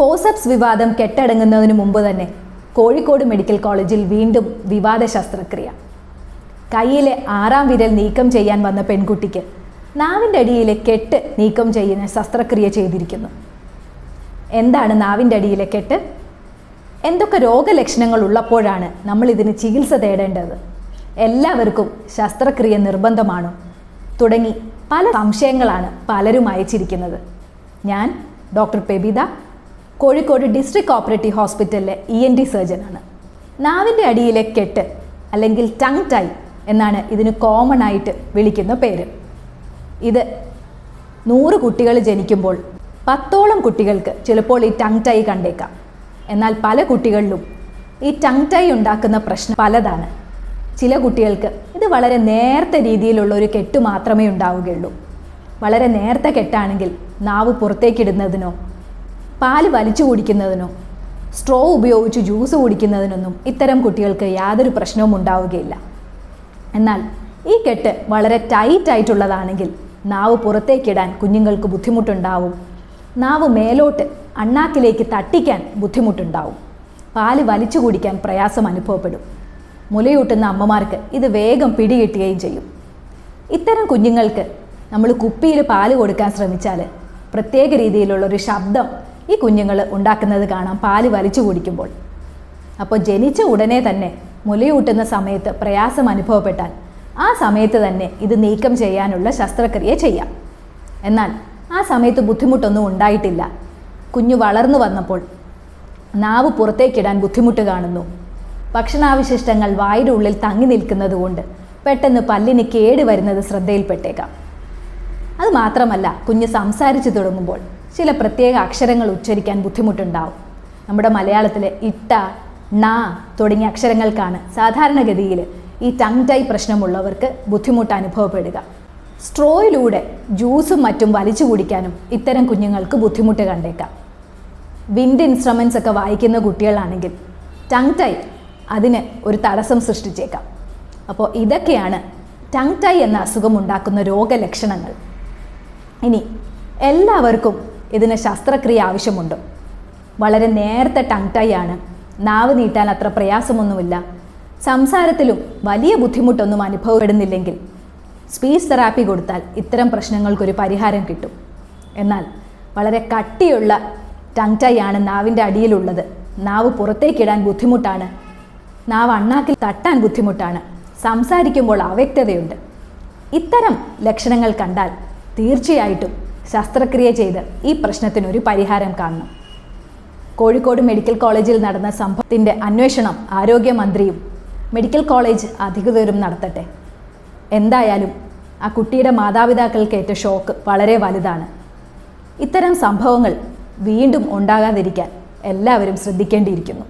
Forceps വിവാദം കെട്ടടങ്ങുന്നതിന് മുമ്പ് തന്നെ കോഴിക്കോട് മെഡിക്കൽ കോളേജിൽ വീണ്ടും വിവാദ ശസ്ത്രക്രിയ കയ്യിലെ ആറാം വിരൽ നീക്കം ചെയ്യാൻ വന്ന പെൺകുട്ടിക്ക് നാവിന്റെ അടിയിലെ കെട്ട് നീക്കം ചെയ്യുന്ന ശസ്ത്രക്രിയ ചെയ്തിരിക്കുന്നു. എന്താണ് നാവിന്റെ അടിയിലെ കെട്ട്? എന്തൊക്കെ രോഗലക്ഷണങ്ങൾ ഉള്ളപ്പോഴാണ് നമ്മൾ ഇതിന് ചികിത്സ തേടേണ്ടത്? എല്ലാവർക്കും ശസ്ത്രക്രിയ നിർബന്ധമാണോ? തുടങ്ങി പല സംശയങ്ങളാണ് പലരും അയച്ചിരിക്കുന്നത്. ഞാൻ doctor Pebitha Kozhikode district cooperative ഹോസ്പിറ്റലിലെ ഇ എൻ ടി സർജനാണ് നാവിന്റെ അടിയിലെ കെട്ട് അല്ലെങ്കിൽ ടങ് ടൈ എന്നാണ് ഇതിന് കോമൺ ആയിട്ട് വിളിക്കുന്ന പേര്. ഇത് നൂറ് കുട്ടികൾ ജനിക്കുമ്പോൾ പത്തോളം കുട്ടികൾക്ക് ചിലപ്പോൾ ഈ ടങ് ടൈ കണ്ടേക്കാം. എന്നാൽ പല കുട്ടികളിലും ഈ ടങ് ടൈ ഉണ്ടാക്കുന്ന പ്രശ്നം പലതാണ്. ചില കുട്ടികൾക്ക് ഇത് വളരെ നേർത്ത രീതിയിലുള്ള ഒരു കെട്ട് മാത്രമേ ഉണ്ടാവുകയുള്ളൂ. വളരെ നേർത്ത കെട്ടാണെങ്കിൽ നാവ് പുറത്തേക്കിടുന്നതിനോ പാൽ വലിച്ചു കുടിക്കുന്നതിനോ സ്ട്രോ ഉപയോഗിച്ച് ജ്യൂസ് കുടിക്കുന്നതിനൊന്നും ഇത്തരം കുട്ടികൾക്ക് യാതൊരു പ്രശ്നവും ഉണ്ടാവുകയില്ല. എന്നാൽ ഈ കെട്ട് വളരെ ടൈറ്റ് ആയിട്ടുള്ളതാണെങ്കിൽ നാവ് പുറത്തേക്കിടാൻ കുഞ്ഞുങ്ങൾക്ക് ബുദ്ധിമുട്ടുണ്ടാവും. നാവ് മേലോട്ട് അണ്ണാക്കിലേക്ക് തട്ടിക്കാൻ ബുദ്ധിമുട്ടുണ്ടാവും. പാൽ വലിച്ചു കുടിക്കാൻ പ്രയാസം അനുഭവപ്പെടും. മുലയൂട്ടുന്ന അമ്മമാർക്ക് ഇത് വേഗം പിടികിട്ടുകയും ചെയ്യും. ഇത്തരം കുഞ്ഞുങ്ങൾക്ക് നമ്മൾ കുപ്പിയിൽ പാൽ കൊടുക്കാൻ ശ്രമിച്ചാൽ പ്രത്യേക രീതിയിലുള്ള ഒരു ശബ്ദം ഈ കുഞ്ഞുങ്ങൾ ഉണ്ടാക്കുന്നത് കാണാം. പാൽ വലിച്ചു കുടിക്കുമ്പോൾ. അപ്പോൾ ജനിച്ച ഉടനെ തന്നെ മുലയൂട്ടുന്ന സമയത്ത് പ്രയാസം അനുഭവപ്പെട്ടാൽ ആ സമയത്ത് തന്നെ ഇത് നീക്കം ചെയ്യാനുള്ള ശസ്ത്രക്രിയ ചെയ്യാം. എന്നാൽ ആ സമയത്ത് ബുദ്ധിമുട്ടൊന്നും ഉണ്ടായിട്ടില്ല. കുഞ്ഞു വളർന്നു വന്നപ്പോൾ നാവ് പുറത്തേക്കിടാൻ ബുദ്ധിമുട്ട് കാണുന്നു. ഭക്ഷണാവശിഷ്ടങ്ങൾ വായുടെ ഉള്ളിൽ തങ്ങി നിൽക്കുന്നത് കൊണ്ട് പെട്ടെന്ന് പല്ലിന് കേട് വരുന്നത് ശ്രദ്ധയിൽപ്പെട്ടേക്കാം. അത് മാത്രമല്ല കുഞ്ഞ് സംസാരിച്ചു തുടങ്ങുമ്പോൾ ചില പ്രത്യേക അക്ഷരങ്ങൾ ഉച്ചരിക്കാൻ ബുദ്ധിമുട്ടുണ്ടാവും. നമ്മുടെ മലയാളത്തിലെ ഇട്ട ണ തുടങ്ങിയ അക്ഷരങ്ങൾക്കാണ് സാധാരണഗതിയിൽ ഈ ടങ് ടൈ പ്രശ്നമുള്ളവർക്ക് ബുദ്ധിമുട്ട് അനുഭവപ്പെടുക. സ്ട്രോയിലൂടെ ജ്യൂസും മറ്റും വലിച്ചു കുടിക്കാനും ഇത്തരം കുഞ്ഞുങ്ങൾക്ക് ബുദ്ധിമുട്ട് കണ്ടേക്കാം. വിൻഡ് ഇൻസ്ട്രുമെൻസ് ഒക്കെ വായിക്കുന്ന കുട്ടികളാണെങ്കിൽ ടങ് ടൈ അതിന് ഒരു തടസ്സം സൃഷ്ടിച്ചേക്കാം. അപ്പോൾ ഇതൊക്കെയാണ് ടങ് ടൈ എന്ന അസുഖം ഉണ്ടാക്കുന്ന രോഗലക്ഷണങ്ങൾ. ഇനി എല്ലാവർക്കും ഇതിന് ശസ്ത്രക്രിയ ആവശ്യമുണ്ട്. വളരെ നേരത്തെ ടങ് ടൈ ആണ്. നാവ് നീട്ടാൻ അത്ര പ്രയാസമൊന്നുമില്ല. സംസാരത്തിലും വലിയ ബുദ്ധിമുട്ടൊന്നും അനുഭവപ്പെടുന്നില്ലെങ്കിൽ സ്പീച്ച് തെറാപ്പി കൊടുത്താൽ ഇത്തരം പ്രശ്നങ്ങൾക്കൊരു പരിഹാരം കിട്ടും. എന്നാൽ വളരെ കട്ടിയുള്ള ടങ് ടൈ ആണ് നാവിന്റെ അടിയിലുള്ളത്. നാവ് പുറത്തേക്കിടാൻ ബുദ്ധിമുട്ടാണ്. നാവ് അണ്ണാക്കിൽ തട്ടാൻ ബുദ്ധിമുട്ടാണ്. സംസാരിക്കുമ്പോൾ അവ്യക്തതയുണ്ട്. ഇത്തരം ലക്ഷണങ്ങൾ കണ്ടാൽ തീർച്ചയായിട്ടും ശസ്ത്രക്രിയ ചെയ്ത് ഈ പ്രശ്നത്തിനൊരു പരിഹാരം കാണണം. കോഴിക്കോട് മെഡിക്കൽ കോളേജിൽ നടന്ന സംഭവത്തിന്റെ അന്വേഷണം ആരോഗ്യമന്ത്രിയും മെഡിക്കൽ കോളേജ് അധികൃതരും നടത്തട്ടെ. എന്തായാലും ആ കുട്ടിയുടെ മാതാപിതാക്കൾക്കേറ്റ ഷോക്ക് വളരെ വലുതാണ്. ഇത്തരം സംഭവങ്ങൾ വീണ്ടും ഉണ്ടാകാതിരിക്കാൻ എല്ലാവരും ശ്രദ്ധിക്കേണ്ടിയിരിക്കുന്നു.